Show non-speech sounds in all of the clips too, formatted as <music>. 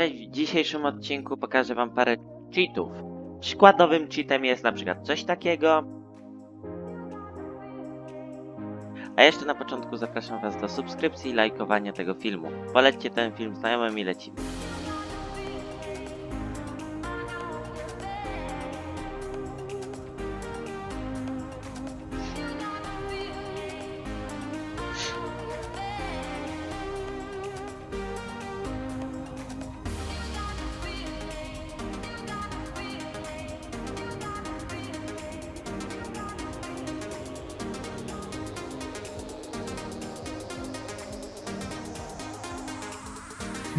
Cześć, w dzisiejszym odcinku pokażę wam parę cheatów. Przykładowym cheatem jest na przykład coś takiego. A jeszcze na początku zapraszam was do subskrypcji i lajkowania tego filmu. Polećcie ten film znajomym i lecimy.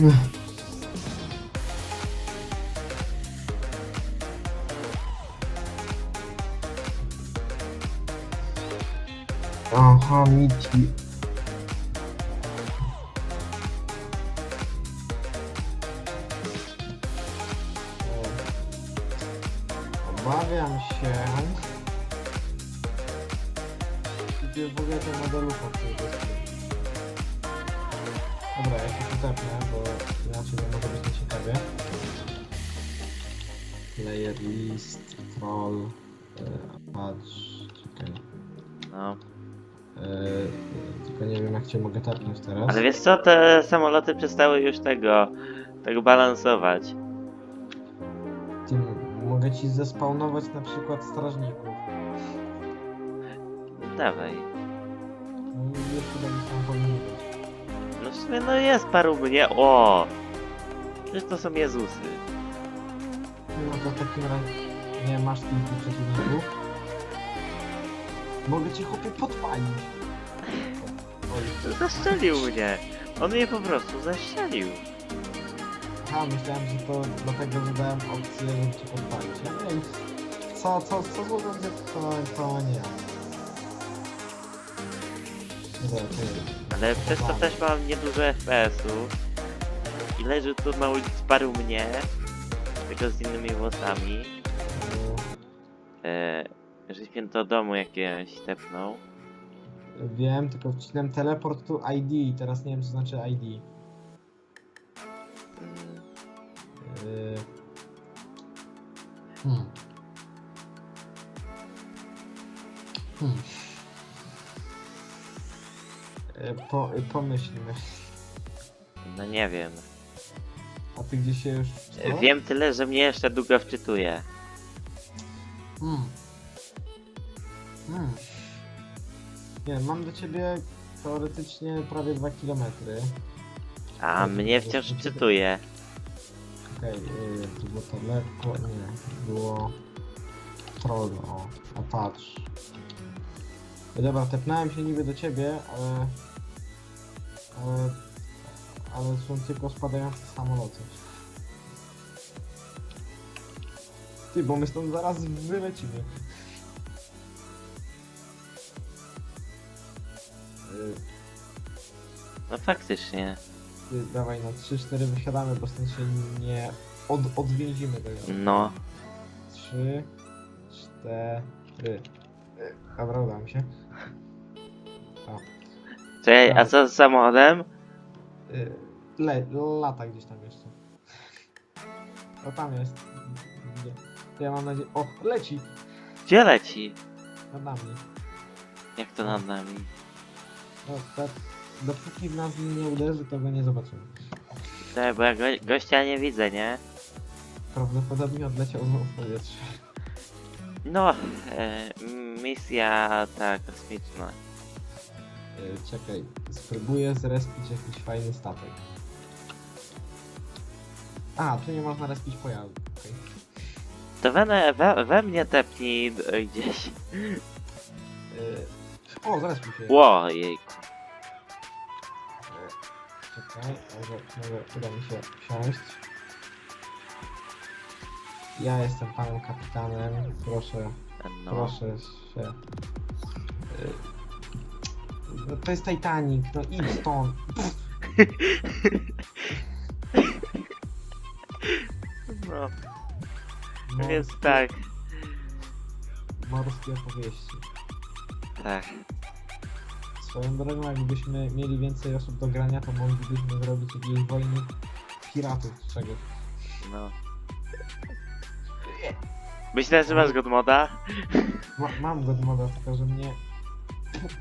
Aha, Miti. Obawiam się. Gdzie w ogóle ten modelu który Dobra, ja się utepnę, bo inaczej nie może być nieciekawie. Player list, troll, e, patrz, czekaj. No. Eee, tylko nie wiem jak cię mogę tapnąć teraz. Ale wiesz co, te samoloty przestały już tego, tego balansować. Ty, mogę ci zespawnować na przykład strażników. Dawaj. No i jeszcze tam. No w sumie no jest paru mnie. O! Przecież to są Jezusy. No to w takim razie nie masz kilku przeciwników. Mogę cię chłopie podpalić. Oj, Zaszczelił mnie. On mnie po prostu zaszczelił. a myślałem, że to dlatego, że dałem opcję, żeby cię podpalić. Ja nie wiem, co, co, co złego, że to, to nie ja. Dobra, to nie. Ale przez to też mam niedużo FPS-ów. I leży tu na ulicy paru mnie. Tylko z innymi włosami. Eee, że święto domu jakieś tepnął. Wiem, tylko wcisnąłem teleport to ID i teraz nie wiem co znaczy ID. Mm, Yy... Hmm. Hmm. Yy, Po, pomyślmy. No nie wiem. A ty gdzieś się już... E, Wiem tyle, że mnie jeszcze długo wczytuje. Hmm. Hmm. Nie, mam do ciebie teoretycznie prawie 2 km. A Tak, mnie wciąż wczytuje. Okej, yy, tu było to lekko, nie, było troll, o, a patrz. Dobra, tepnąłem się niby do ciebie, ale, ale są tylko spadające samoloty. Ty, bo my stąd zaraz wylecimy. No faktycznie. ty, dawaj na 3-4 wysiadamy, bo stąd się nie od, odwięzimy tego. No. Trzy, cztery. E, Dobra, udało mi się. Czekaj, a co z samochodem? Y, Le, lata gdzieś tam jeszcze. O, tam jest. Gdzie? To ja mam nadzieję... O, leci! Gdzie leci? Nad nami. Jak to nad nami? No, tak, dopóki w nas nie uderzy, to go nie zobaczymy. Czekaj, bo ja go, gościa nie widzę, nie? Prawdopodobnie odleciał znowu w powietrze. No, e, misja ta kosmiczna. Y, Czekaj, spróbuję zrespić jakiś fajny statek. A, tu nie można respić pojazdu. okej. To we, we, we mnie tepnij d- gdzieś. Y, O, zrespił się. Ło, jejku. Czekaj, może, może uda mi się wsiąść. Ja jestem panem kapitanem. Proszę, No. proszę się. Y, No to jest Titanic, no idź stąd. <laughs> no. Morskie- Więc tak, Morskie opowieści. tak. Swoją drogą, jakbyśmy mieli więcej osób do grania, to moglibyśmy zrobić jakieś wojny piratów czegoś. No. Myślę, że masz godmoda? Ma, mam go moda, tylko że mnie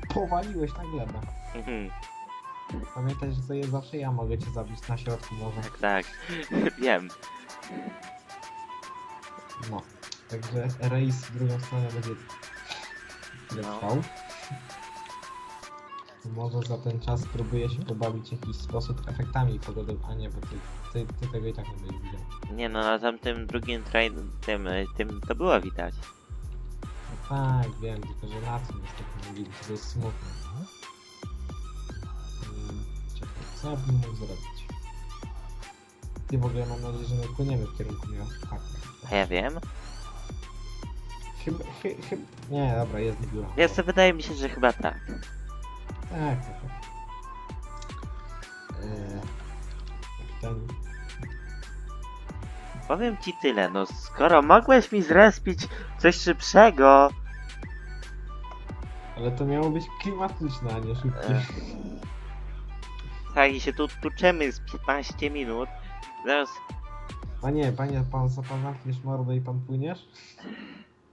po- powaliłeś na glebę. Mhm, Pamiętaj, że to jest zawsze ja mogę cię zabić na środku morza. tak, tak. Wiem. No. Także rejs w drugą stronę będzie No. trwał. Może za ten czas spróbuję się pobawić w jakiś sposób efektami pogody, a nie, bo ty, ty, ty tego i tak nie będziesz widział. Nie no, na tamtym drugim train, tym, y, tym to było widać. No tak, wiem, tylko że na co niestety nie widać, to jest smutne. Hmm, czekaj, co bym mógł zrobić? Ty w ogóle mam nadzieję, że nie płyniemy w kierunku. Tak. A ja wiem. Chyba, chy, chyba... Nie, dobra, jest biuro. Więc to wydaje mi się, że chyba tak. Tak, tak. Eee, ten... Powiem ci tyle, no skoro mogłeś mi zrespić coś szybszego, Ale to miało być klimatyczne, a nie szybkie. Ech. tak i się tu tuczemy z 15 minut, zaraz Panie, panie, pan, co pan zamkniesz mordę i pan płyniesz?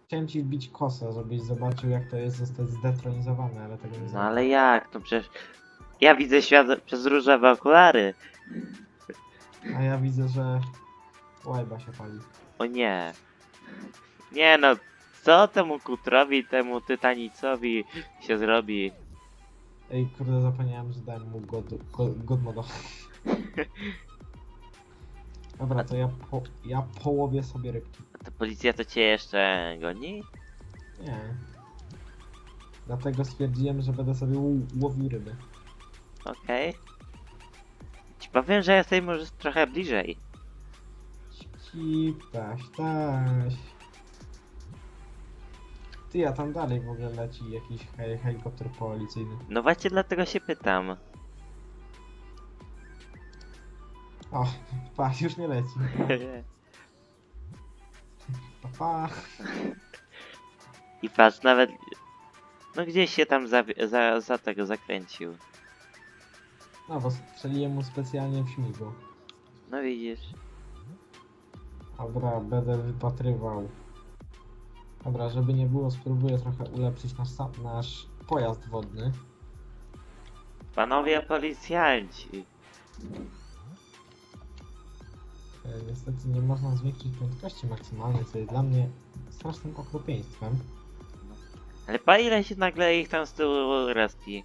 Chciałem ci wbić kosę, żebyś zobaczył jak to jest zostać zdetronizowany, ale tego nie No zrobię. ale jak? To przecież ja widzę świat przez różowe okulary. A ja widzę, że łajba się pali. O nie. Nie no, co temu kutrowi, temu tytanicowi się zrobi? Ej, kurde, zapomniałem, że dałem mu god, god. <laughs> Dobra, to ja, po, ja połowię sobie rybki. To policja to cię jeszcze goni? Nie. Dlatego stwierdziłem, że będę sobie ł- łowił ryby. Okej. Ci powiem, że jesteś może trochę bliżej. Ci, taś, taś. Ty, a tam dalej w ogóle leci jakiś hel helikopter policyjny. No właśnie dlatego się pytam. O, pa, już nie leci. Pa, pa. I patrz, nawet... No gdzieś się tam za, za, za tego zakręcił. No, bo strzeliłem mu specjalnie w śmigło. No widzisz. Dobra, będę wypatrywał. Dobra, żeby nie było, spróbuję trochę ulepszyć nasz, nasz pojazd wodny. Panowie policjanci. E, Niestety nie można zwiększyć prędkości maksymalnej, co jest dla mnie strasznym okropieństwem. Ale pa ile się nagle ich tam z tyłu respi?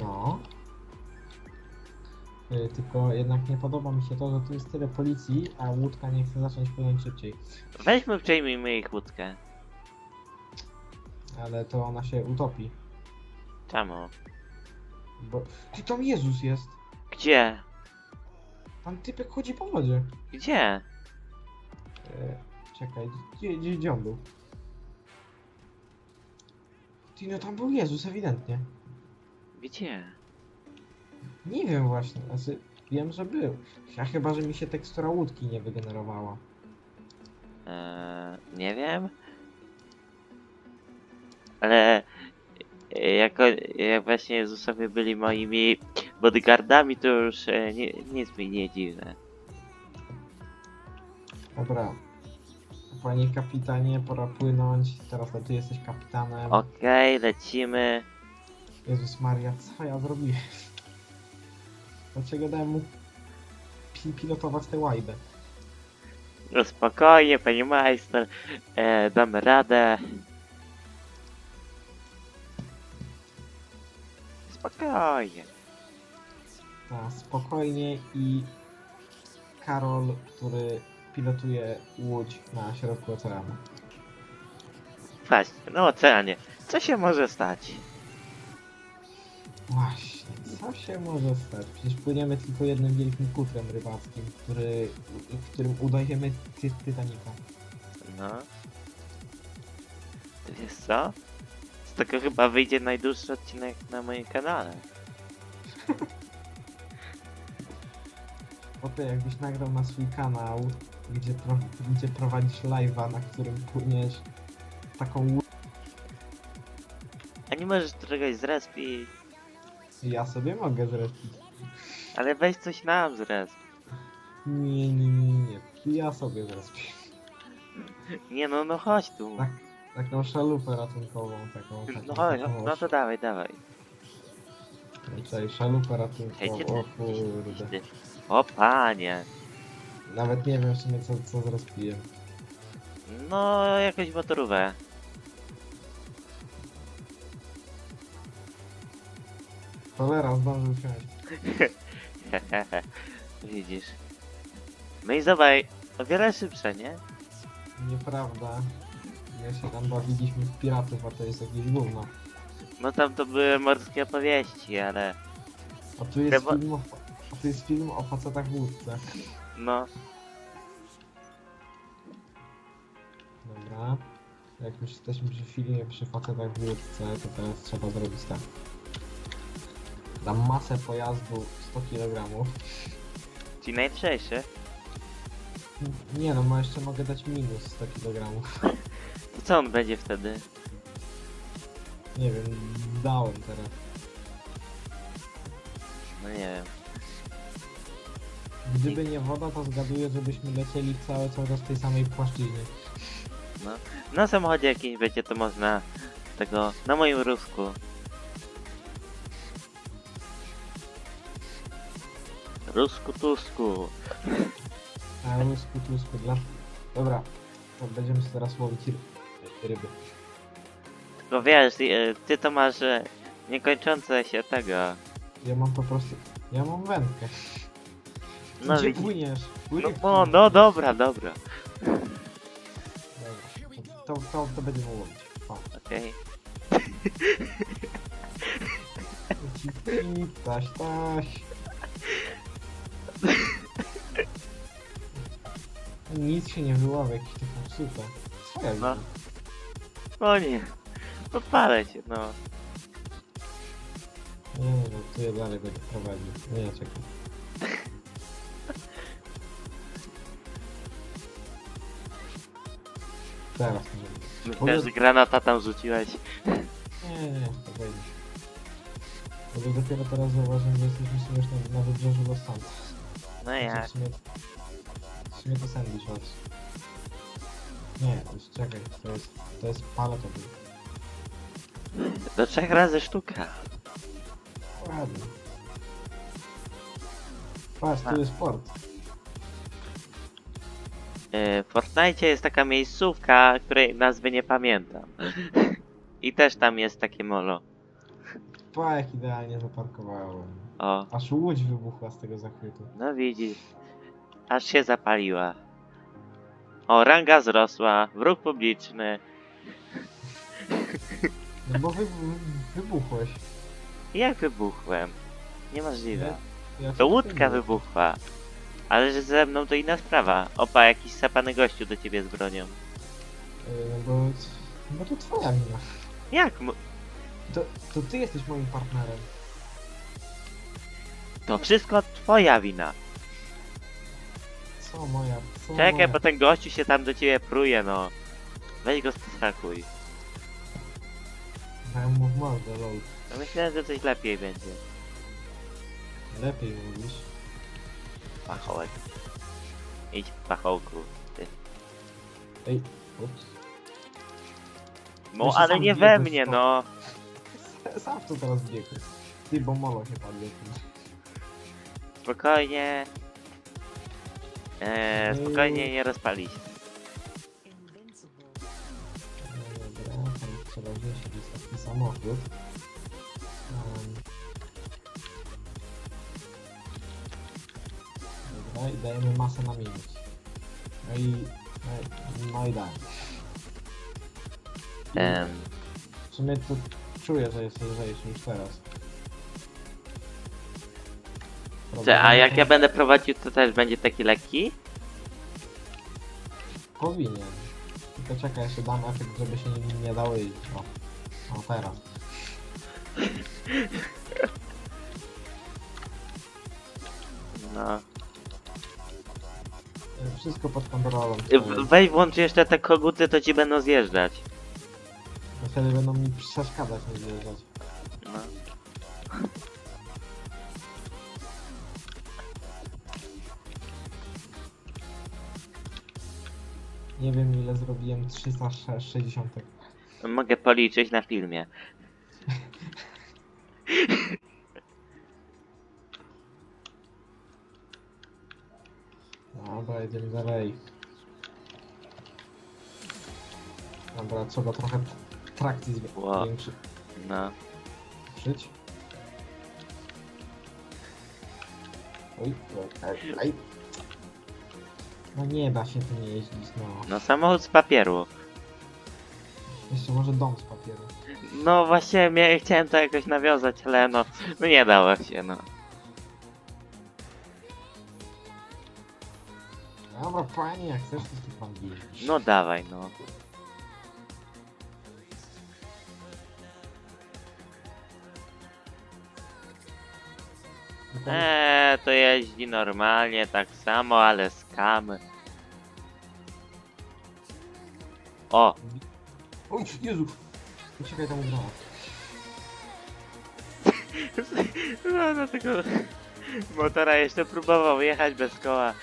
No. E, Tylko jednak nie podoba mi się to, że tu jest tyle policji, a łódka nie chce zacząć płynąć szybciej. Weźmy, przejmijmy ich łódkę. Ale to ona się utopi. Czemu? Bo... Ty tam Jezus jest! Gdzie? Tam typek chodzi po wodzie. Gdzie? E, czekaj, gdzie, gdzie, gdzie on był? Ty, no tam był Jezus, ewidentnie. Gdzie? Nie wiem właśnie, znaczy wiem, że był. A chyba, że mi się tekstura łódki nie wygenerowała. Eee, nie wiem. Ale e, jako, jak właśnie Jezusowie byli moimi bodyguardami, to już e, nie, nic mi nie dziwne. Dobra. Panie kapitanie, pora płynąć. Teraz to ty jesteś kapitanem. Okej, lecimy. Jezus Maria, co ja zrobiłem? Dlaczego dałem mu pi- pilotować tę łajbę? No spokojnie, panie majster. E, damy radę. Spokojnie. Spokojnie i Karol, który pilotuje łódź na środku oceanu. Właśnie, no oceanie. Co się może stać? Właśnie, co się może stać? Przecież płyniemy tylko jednym wielkim kutrem rybackim, który, w którym udajemy ty Titanica. No. To wiesz co? Z tego chyba wyjdzie najdłuższy odcinek na moim kanale. <laughs> Potem jakbyś nagrał na swój kanał, gdzie, pro, gdzie prowadzisz live'a, na którym płyniesz taką łódź, A nie możesz czegoś zrespić? ja sobie mogę zrespić. Ale weź coś nam zres. Nie, nie, nie, nie. Ja sobie zrespię. Nie no, no chodź tu. Tak. Taką szalupę ratunkową, taką. taką No chodź, taką no to dawaj, dawaj. Tutaj szalupę Hej, ratunkową, o ty- kurde. ty- O panie. Nawet nie wiem w sumie co, co zrespiłem. No, jakąś motorówę. Cholera, zdążył wsiąść. <laughs> Widzisz. No i zobacz, o wiele szybsze, nie? Nieprawda. My się tam bawiliśmy w piratów, a to jest jakieś gówno. No tam to były morskie opowieści, ale A tu jest Chyba- film o, a tu jest film o facetach w łódce. no, Dobra. Jak już jesteśmy przy filmie przy facetach w łódce, to teraz trzeba zrobić tak. Dam masę pojazdu 100 kg. ci najlżejszy. Nie no, ma jeszcze mogę dać minus 100 kg. <laughs> To co on będzie wtedy? Nie wiem, dałem teraz. No nie wiem. Gdyby nie woda, to zgaduję, żebyśmy lecieli cały cały czas w tej samej płaszczyźnie. No, na samochodzie jakimś będzie to można tego, na moim rusku. Rusku tusku. A lusku, tusku, dla... Dobra, to będziemy sobie teraz łowić ry- ryby. Tylko wiesz, ty, ty to masz e, niekończące się tego. Ja mam po prostu... Ja mam wędkę. No Gdzie widzisz. płyniesz? No, Płyniesz. no, no dobra, dobra. Dobra, to, to, to będziemy łowić. O. Okej. Taś, taś. Nic się nie wyławia, jakieś to popsute. Co ja No. widzę? O nie. Cię, no. Nie, no, tu ja dalej będę prowadził. Nie, czekaj. Teraz możemy. Że granata tam rzuciłeś. Nie, nie, nie, spokojnie. Bo dopiero teraz zauważyłem, że jesteśmy w sumie już na, na wybrzeżu Los Santos. No Znaczy, jak? W sumie, w sumie to Sandy Shores. Nie, już czekaj, to jest, to jest paletowy. Do trzech razy sztuka. Ładnie. Patrz, tu jest port. E, W Fortnite jest taka miejscówka, której nazwy nie pamiętam. <laughs> I też tam jest takie molo. Pa, jak idealnie zaparkowałem. O, Aż łódź wybuchła z tego zachwytu. no widzisz. Aż się zapaliła. O, ranga wzrosła, wróg publiczny. No bo wy, wybuchłeś. Jak wybuchłem? Niemożliwe. Ja cię To łódka wybuchła. Ale że ze mną to inna sprawa. Opa, jakiś sapany gościu do ciebie z bronią. Yy, No bo, bo to twoja wina. Jak? mu- To, to ty jesteś moim partnerem. To wszystko twoja wina. Co moja, co Czekaj, moja. bo ten gościu się tam do ciebie pruje, no. Weź go stakuj. Dałem mu w mordę, lol. No myślałem, że coś lepiej będzie. Lepiej mówisz. Pachołek. Idź pachołku. Ty. Ej, ups. No Jeszcze ale sam nie we mnie, w <laughs> to. no. Sam tu teraz biegł. Ty, bo molo się padł. Spokojnie. Eee, spokojnie, nie rozpali się. No dobra, tam trzeba wziąć jakiś taki samochód. I dajemy masę na minus. No i... No, i- no i dałem. I Em, W sumie to czuję, że jest lżejszy już teraz. Cze, a jak ja będę prowadził, to też będzie taki lekki? Powinien. Tylko czekaj, jeszcze dam efekt, żeby się nim nie dało jeździć. O, o teraz. No. Wszystko pod kontrolą. Y, weź włącz jeszcze te koguty, to ci będą zjeżdżać. Wtedy będą mi przeszkadzać nie zjeżdżać. No. Nie wiem ile zrobiłem 360. Mogę policzyć na filmie. Jedziemy dalej. Dobra, trzeba trochę trakcji Wow. zwiększyć. No. Oj, oj, oj. No nie da się tym jeździć, no. No samochód z papieru. Jeszcze może dom z papieru. No właśnie mia- chciałem to jakoś nawiązać, ale no, no nie dało się, no. Dobra, fajnie, jak chcesz, to tu pan jeździsz. No dawaj, no. No to- Eee, to jeździ normalnie, tak samo, ale skamy. O, Oj, Jezu! Uciekaj tam granat. <laughs> no do tego motora jeszcze próbował jechać bez koła.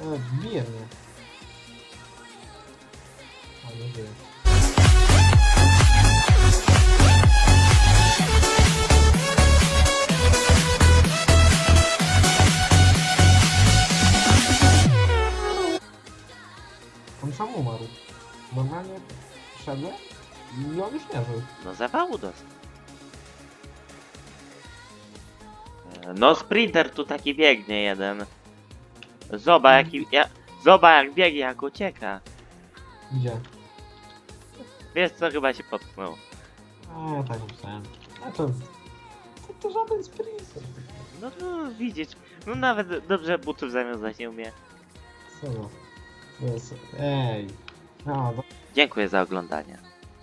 E, bije mnie. O, nie żyje. On sam umarł. Normalnie szedłem i on już nie żył. No zawału dostał. E, No sprinter tu taki biegnie jeden. Zoba jaki, ja, zoba jak biegnie, jak ucieka. Gdzie? Wiesz co, chyba się potknął. A, tak myślałem. A to... To, to żaden sprinter. No, no widzisz, no nawet dobrze butów zawiązać nie umie. Co? To jest... Ej. No, do... Dziękuję za oglądanie.